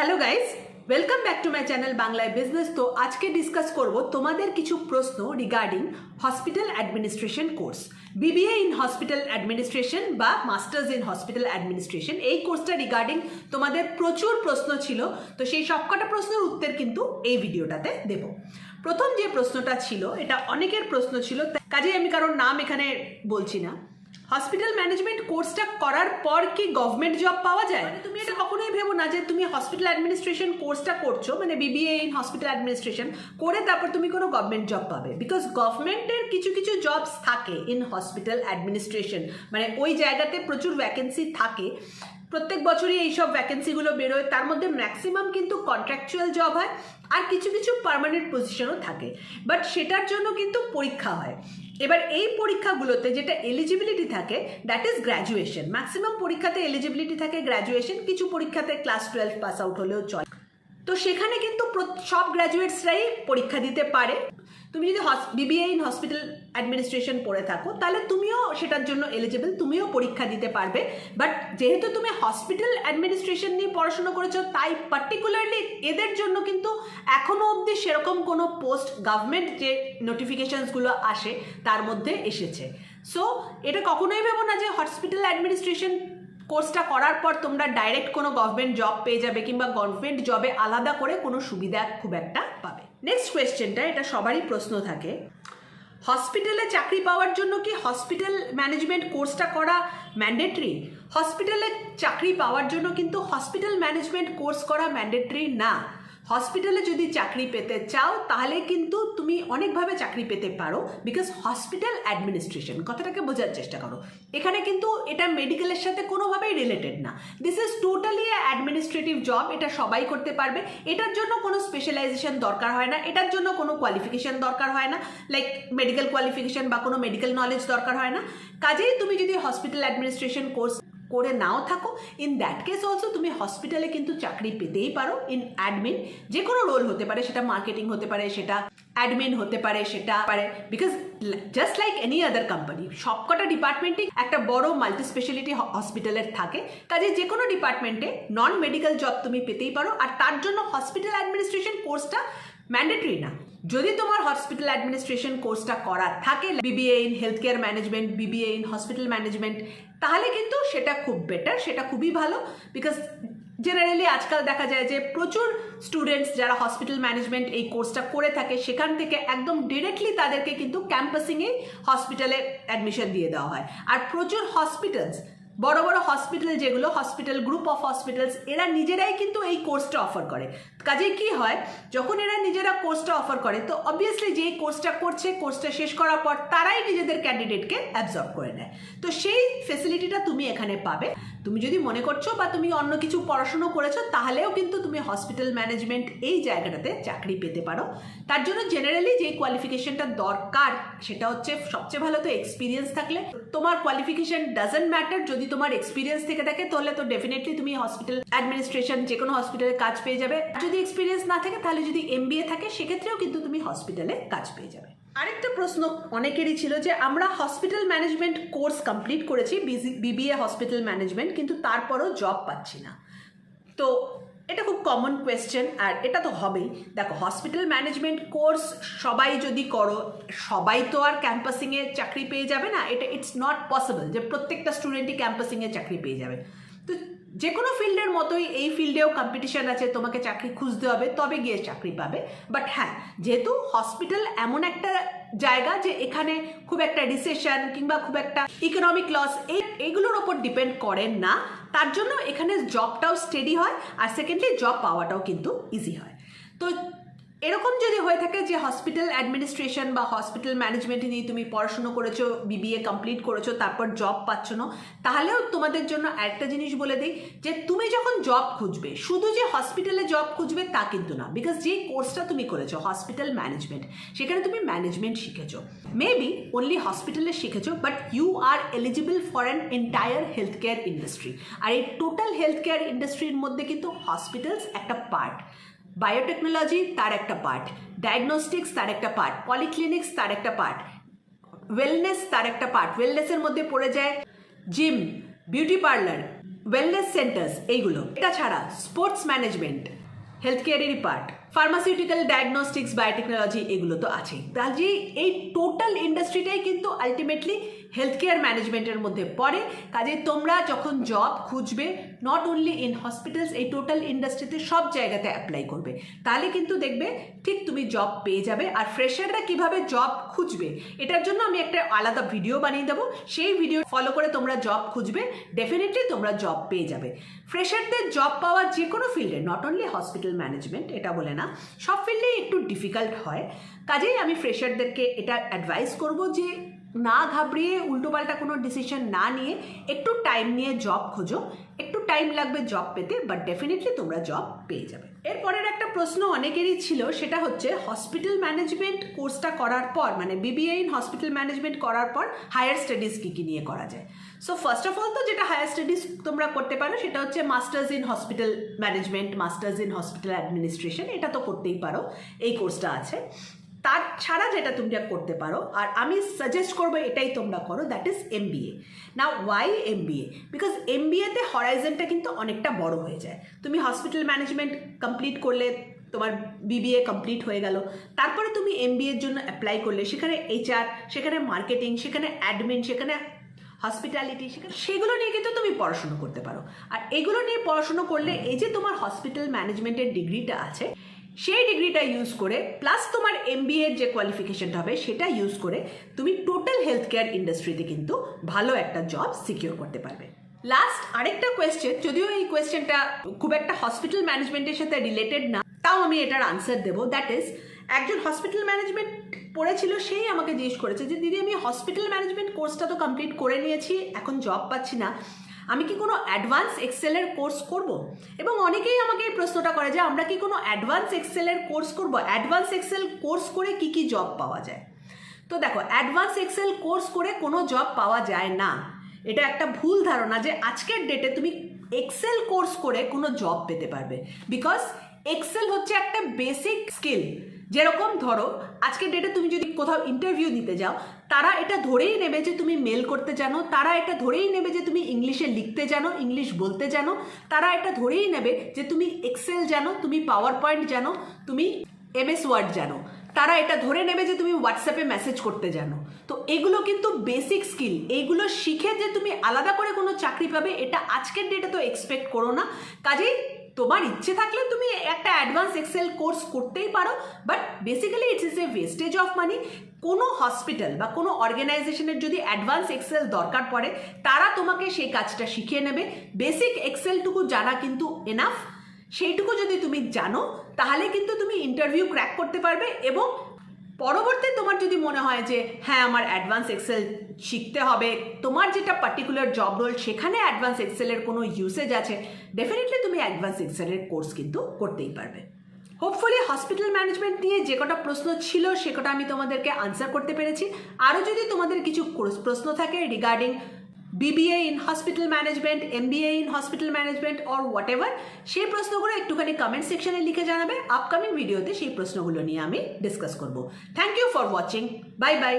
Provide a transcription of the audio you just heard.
Hello guys welcome back to my channel বাংলায় business তো আজকে ডিসকাস করব তোমাদের কিছু প্রশ্ন regarding hospital administration course BBA in hospital administration বা মাস্টার্স ইন হসপিটাল অ্যাডমিনিস্ট্রেশন এই কোর্সটা রিগার্ডিং তোমাদের প্রচুর প্রশ্ন ছিল। তো সেই সবকটা প্রশ্নের উত্তর কিন্তু এই ভিডিওটাতে দেব। প্রথম যে প্রশ্নটা ছিল, এটা অনেকের প্রশ্ন ছিল কাজে আমি কারোর নাম এখানে বলছি না। হসপিটাল ম্যানেজমেন্ট কোর্সটা করার পর কি গভর্নমেন্ট জব পাওয়া যায়? মানে তুমি এটা কখনোই ভেবো না যে তুমি হসপিটাল অ্যাডমিনিস্ট্রেশন কোর্সটা করছ মানে বিবিএ ইন হসপিটাল অ্যাডমিনিস্ট্রেশন করে তারপর তুমি কোনো গভর্নমেন্ট জব পাবে। বিকজ গভর্নমেন্টের কিছু কিছু জবস থাকে ইন হসপিটাল অ্যাডমিনিস্ট্রেশন মানে ওই জায়গাতে প্রচুর ভ্যাকেন্সি থাকে। প্রত্যেক বছরই এইসব ভ্যাকেন্সিগুলো বেরোয়। তার মধ্যে ম্যাক্সিমাম কিন্তু কন্ট্রাকচুয়াল জব হয় আর কিছু কিছু পার্মানেন্ট পজিশনও থাকে। বাট সেটার জন্য কিন্তু পরীক্ষা হয়। এবার এই পরীক্ষাগুলোতে যেটা এলিজিবিলিটি থাকে দ্যাট ইজ গ্র্যাজুয়েশন ম্যাক্সিমাম পরীক্ষাতে এলিজিবিলিটি থাকে গ্র্যাজুয়েশন কিছু পরীক্ষাতে ক্লাস টুয়েলভ পাস আউট হলেও চলে। তো সেখানে কিন্তু সব গ্র্যাজুয়েটসরাই পরীক্ষা দিতে পারে। তুমি যদি বিবিএ ইন হসপিটাল অ্যাডমিনিস্ট্রেশন পড়ে থাকো, তাহলে তুমিও সেটার জন্য এলিজিবল তুমিও পরীক্ষা দিতে পারবে। বাট যেহেতু তুমি হসপিটাল অ্যাডমিনিস্ট্রেশন নিয়ে পড়াশোনা করেছ, তাই পার্টিকুলারলি এদের জন্য কিন্তু এখনও অবধি সেরকম কোনো পোস্ট গভর্নমেন্ট যে নোটিফিকেশনসগুলো আসে, তার মধ্যে এসেছে। সো এটা কখনোই ভেবো না যে হসপিটাল অ্যাডমিনিস্ট্রেশন কোর্সটা করার পর তোমরা ডাইরেক্ট কোনো গভর্নমেন্ট জব পেয়ে যাবে কিংবা গভর্নমেন্ট জবে আলাদা করে কোনো সুবিধা খুব একটা নেক্সট কোয়েশ্চেনটা এটা সবারই প্রশ্ন থাকে। হসপিটালে চাকরি পাওয়ার জন্য কি হসপিটাল ম্যানেজমেন্ট কোর্সটা করা ম্যান্ডেটরি হসপিটালে চাকরি পাওয়ার জন্য কিন্তু হসপিটাল ম্যানেজমেন্ট কোর্স করা ম্যান্ডেটরি না। হসপিটালে যদি চাকরি পেতে চাও, তাহলে কিন্তু তুমি অনেকভাবে চাকরি পেতে পারো বিকজ হসপিটাল অ্যাডমিনিস্ট্রেশন কথাটাকে বোঝার চেষ্টা করো। এখানে কিন্তু এটা মেডিকেলের সাথে কোনোভাবেই রিলেটেড না। This is totally administrative job এটা সবাই করতে পারবে। এটার জন্য কোনো স্পেশালাইজেশন দরকার হয় না, এটার জন্য কোনো কোয়ালিফিকেশন দরকার হয় না লাইক মেডিকেল কোয়ালিফিকেশন বা কোনো মেডিকেল নলেজ দরকার হয় না। কাজেই তুমি যদি হসপিটাল অ্যাডমিনিস্ট্রেশন কোর্স করে নাও থাকো। ইন দ্যাট কেস অলসো তুমি হসপিটালে কিন্তু চাকরি পেতেই পারো। ইন অ্যাডমিন যে কোনো রোল হতে পারে, সেটা মার্কেটিং হতে পারে, সেটা অ্যাডমিন হতে পারে, সেটা পারে। Because just like any other company সবকটা ডিপার্টমেন্টই একটা বড় মাল্টি স্পেশালিটি হসপিটালের থাকে। কাজে যে কোনো ডিপার্টমেন্টে নন মেডিকেল জব তুমি পেতেই পারো। আর তার জন্য হসপিটাল অ্যাডমিনিস্ট্রেশন কোর্সটা ম্যান্ডেটরি না। যদি তোমার হসপিটাল অ্যাডমিনিস্ট্রেশন কোর্সটা করা থাকে BBA in health care management BBA in hospital management তাহলে কিন্তু সেটা খুব বেটার সেটা খুবই ভালো বিকজ জেনারেলি আজকাল দেখা যায় যে প্রচুর স্টুডেন্টস যারা হসপিটাল ম্যানেজমেন্ট এই কোর্সটা করে থাকে, সেখান থেকে একদম ডিরেক্টলি তাদেরকে কিন্তু ক্যাম্পাসিংয়ে হসপিটালে অ্যাডমিশন দিয়ে দেওয়া হয়। আর প্রচুর হসপিটালস বড় বড় হসপিটাল যেগুলো হসপিটাল গ্রুপ অফ হসপিটালস এরা নিজেরাই কিন্তু এই কোর্সটা অফার করে। কাজে কি হয়, যখন এরা নিজেরা কোর্সটা অফার করে, তো অবভিয়াসলি যে কোর্সটা করছে কোর্সটা শেষ করার পর তারাই নিজেদের ক্যান্ডিডেটকে অ্যাবজর্ব করে নেয়। তো সেই ফেসিলিটিটা তুমি এখানে পাবে। তুমি যদি মনে করছ বা তুমি অন্য কিছু পড়াশুনো করেছ, তাহলেও কিন্তু তুমি হসপিটাল ম্যানেজমেন্ট এই জায়গাটাতে চাকরি পেতে পারো। তার জন্য জেনারেলি যে কোয়ালিফিকেশনটা দরকার, সেটা হচ্ছে সবচেয়ে ভালো তো এক্সপিরিয়েন্স থাকলে। তোমার কোয়ালিফিকেশন ডাজেন্ট ম্যাটার যদি তোমার এক্সপিরিয়েন্স থেকে থাকে, তাহলে তো ডেফিনেটলি তুমি হসপিটাল অ্যাডমিনিস্ট্রেশন যে কোনো হসপিটালে কাজ পেয়ে যাবে। যদি এক্সপিরিয়েন্স না থাকে, তাহলে যদি এমবিএ থাকে, সেক্ষেত্রেও কিন্তু তুমি হসপিটালে কাজ পেয়ে যাবে। আরেকটা প্রশ্ন অনেকেরই ছিল যে আমরা হসপিটাল ম্যানেজমেন্ট কোর্স কমপ্লিট করেছি বিবিএ হসপিটাল ম্যানেজমেন্ট কিন্তু তারপরও জব পাচ্ছি না। তো এটা খুব কমন কোয়েশ্চেন আর এটা তো হবেই। দেখো হসপিটাল ম্যানেজমেন্ট কোর্স সবাই যদি করো, সবাই তো আর ক্যাম্পাসিংয়ে চাকরি পেয়ে যাবে না। এটা ইটস নট পসিবল যে প্রত্যেকটা স্টুডেন্টই ক্যাম্পাসিংয়ে চাকরি পেয়ে যাবে। যে কোনো ফিল্ডের মতোই এই ফিল্ডেও কম্পিটিশান আছে, তোমাকে চাকরি খুঁজতে হবে, তবে গিয়ে চাকরি পাবে। বাট হ্যাঁ যেহেতু হসপিটাল এমন একটা জায়গা যে এখানে খুব একটা রিসেশন কিংবা খুব একটা ইকোনমিক লস এই এইগুলোর ওপর ডিপেন্ড করেন না। তার জন্য এখানে জবটাও স্টেডি হয়, আর সেকেন্ডলি জব পাওয়াটাও কিন্তু ইজি হয়। তো এরকম যদি হয়ে থাকে যে হসপিটাল অ্যাডমিনিস্ট্রেশন বা হসপিটাল ম্যানেজমেন্ট নিয়ে তুমি পড়াশুনো করেছ বিবিএ কমপ্লিট করেছ, তারপর জব পাচ্ছ না, তাহলেও তোমাদের জন্য একটা জিনিস বলে দিই যে তুমি যখন জব খুঁজবে, শুধু যে হসপিটালে জব খুঁজবে তা কিন্তু না বিকজ যে কোর্সটা তুমি করেছ হসপিটাল ম্যানেজমেন্ট সেখানে তুমি ম্যানেজমেন্ট শিখেছো। মেবি অনলি হসপিটালে শিখেছো but you are eligible for an entire health care industry আর এই টোটাল হেলথ কেয়ার ইন্ডাস্ট্রির মধ্যে কিন্তু হসপিটালস একটা পার্ট বায়োটেকনোলজি তার একটা পার্ট ডায়াগনস্টিক্স তার একটা পার্ট পলিক্লিনিক্স তার একটা পার্ট ওয়েলনেস তার একটা পার্ট ওয়েলনেসের মধ্যে পড়ে যায় gym beauty parlour wellness centres এইগুলো। এটা ছাড়া স্পোর্টস ম্যানেজমেন্ট হেলথ কেয়ারেরই পার্ট ফার্মাসিউটিক্যাল ডায়াগনস্টিক্স বায়োটেকনোলজি এগুলো তো আছেই। কাজে এই টোটাল ইন্ডাস্ট্রিটাই কিন্তু আলটিমেটলি হেলথ কেয়ার ম্যানেজমেন্টের মধ্যে পড়ে। কাজে তোমরা যখন জব খুঁজবে নট অনলি ইন হসপিটালস এই টোটাল ইন্ডাস্ট্রিতে সব জায়গাতে অ্যাপ্লাই করবে। তাহলে কিন্তু দেখবে, ঠিক তুমি জব পেয়ে যাবে আর ফ্রেশাররা কীভাবে জব খুঁজবে, এটার জন্য আমি একটা আলাদা ভিডিও বানিয়ে দেবো। সেই ভিডিও ফলো করে তোমরা জব খুঁজবে ডেফিনেটলি তোমরা জব পেয়ে যাবে। ফ্রেশারদের জব পাওয়া যে কোনো ফিল্ডে নট অনলি হসপিটাল ম্যানেজমেন্ট এটা বলে না, সব ফিল্ডেই একটু ডিফিকাল্ট হয়। কাজেই আমি ফ্রেশারদেরকে এটা অ্যাডভাইস করব যে, না ঘাবড়িয়ে উল্টোপাল্টা কোনো ডিসিশন না নিয়ে একটু টাইম নিয়ে জব খোঁজো টাইম লাগবে জব পেতে বাট ডেফিনেটলি তোমরা জব পেয়ে যাবে। এরপরের একটা প্রশ্ন অনেকেরই ছিল, সেটা হচ্ছে হসপিটাল ম্যানেজমেন্ট কোর্সটা করার পর মানে বিবিএ ইন হসপিটাল ম্যানেজমেন্ট করার পর হায়ার স্টাডিজ কী কী নিয়ে করা যায়? সো ফার্স্ট অফ অল তো যেটা হায়ার স্টাডিজ তোমরা করতে পারো, সেটা হচ্ছে masters in hospital management masters in hospital administration এটা তো করতেই পারো, এই কোর্সটা আছে। তার ছাড়া যেটা তোমরা করতে পারো, আর আমি সাজেস্ট করব এটাই তোমরা করো দ্যাট ইজ এম বিএ না why M BA because M বিএতে হরাইজনটা কিন্তু অনেকটা বড় হয়ে যায়। তুমি হসপিটাল ম্যানেজমেন্ট কমপ্লিট করলে, তোমার বিবিএ কমপ্লিট হয়ে গেল। তারপরে তুমি এম এর জন্য অ্যাপ্লাই করলে, সেখানে এইচআর সেখানে মার্কেটিং সেখানে অ্যাডমিন সেখানে হসপিটালিটি সেখানে সেগুলো নিয়ে কিন্তু তুমি পড়াশুনো করতে পারো। আর এগুলো নিয়ে পড়াশুনো করলে, এই যে তোমার হসপিটাল ম্যানেজমেন্টের ডিগ্রিটা আছে সেই ডিগ্রিটা ইউজ করে প্লাস তোমার এম যে কোয়ালিফিকেশনটা হবে, সেটা ইউজ করে তুমি টোটাল হেলথ কেয়ার ইন্ডাস্ট্রিতে কিন্তু ভালো একটা জব সিকিউর করতে পারবে। লাস্ট আরেকটা কোয়েশ্চেন যদিও এই কোয়েশ্চেনটা খুব একটা হসপিটাল ম্যানেজমেন্টের সাথে রিলেটেড না, তাও আমি এটার আনসার দেবো দ্যাট ইজ একজন হসপিটাল ম্যানেজমেন্ট পড়েছিল, সেই আমাকে জিজ্ঞেস করেছে যে, দিদি, আমি হসপিটাল ম্যানেজমেন্ট কোর্সটা তো কমপ্লিট করে নিয়েছি, এখন জব পাচ্ছি না। আমি কি কোনো অ্যাডভান্স এক্সেলের কোর্স করব? এবং অনেকেই আমাকে এই প্রশ্নটা করে যে আমরা কি কোনো অ্যাডভান্স এক্সেলের কোর্স করব? অ্যাডভান্স এক্সেল কোর্স করে কি কি জব পাওয়া যায়? তো দেখো, অ্যাডভান্স এক্সেল কোর্স করে কোনো জব পাওয়া যায় না। এটা একটা ভুল ধারণা যে আজকের ডেটে তুমি এক্সেল কোর্স করে কোনো জব পেতে পারবে। বিকজ এক্সেল হচ্ছে একটা বেসিক স্কিল। যেরকম ধরো আজকের ডেটে তুমি যদি কোথাও ইন্টারভিউ দিতে যাও, তারা এটা ধরেই নেবে যে তুমি মেল করতে জানো, তারা এটা ধরেই নেবে যে তুমি ইংলিশে লিখতে জানো ইংলিশ বলতে জানো, তারা এটা ধরেই নেবে যে তুমি এক্সেল জানো, তুমি পাওয়ার পয়েন্ট জানো, তুমি এমএস ওয়ার্ড জানো। তারা এটা ধরে নেবে যে তুমি হোয়াটসঅ্যাপে মেসেজ করতে জানো। তো এগুলো কিন্তু বেসিক স্কিল এইগুলো শিখে যে তুমি আলাদা করে কোনো চাকরি পাবে, এটা আজকের ডেটে তো এক্সপেক্ট করো না। কাজেই তোমার ইচ্ছে থাকলে তুমি একটা অ্যাডভান্স এক্সেল কোর্স করতেই পারো but basically it's is a wastage of money কোনো হসপিটাল বা কোনো অর্গানাইজেশনের যদি অ্যাডভান্স এক্সেল দরকার পড়ে, তারা তোমাকে সেই কাজটা শিখিয়ে নেবে। বেসিক এক্সেলটুকু জানা কিন্তু এনাফ সেইটুকু যদি তুমি জানো, তাহলে কিন্তু তুমি ইন্টারভিউ ক্র্যাক করতে পারবে এবং পরবর্তী তোমার যদি মনে হয় যে হ্যাঁ আমার অ্যাডভান্স এক্সেল শিখতে হবে, তোমার যেটা পার্টিকুলার জব রোল সেখানে অ্যাডভান্স এক্সেলের কোনো ইউসেজ আছে ডেফিনেটলি তুমি অ্যাডভান্স এক্সেলের কোর্স কিন্তু করতেই পারবে। হোপফুলি হসপিটাল ম্যানেজমেন্ট নিয়ে যে কটা প্রশ্ন ছিল, সে কটা আমি তোমাদেরকে আনসার করতে পেরেছি। আরও যদি তোমাদের কিছু প্রশ্ন থাকে regarding BBA in hospital management MBA in hospital management or whatever সেই প্রশ্নগুলো একটুখানি কমেন্ট সেকশনে লিখে জানাবে। আপকামিং ভিডিওতে সেই প্রশ্নগুলো নিয়ে আমি ডিসকাস করব। Thank you for watching bye bye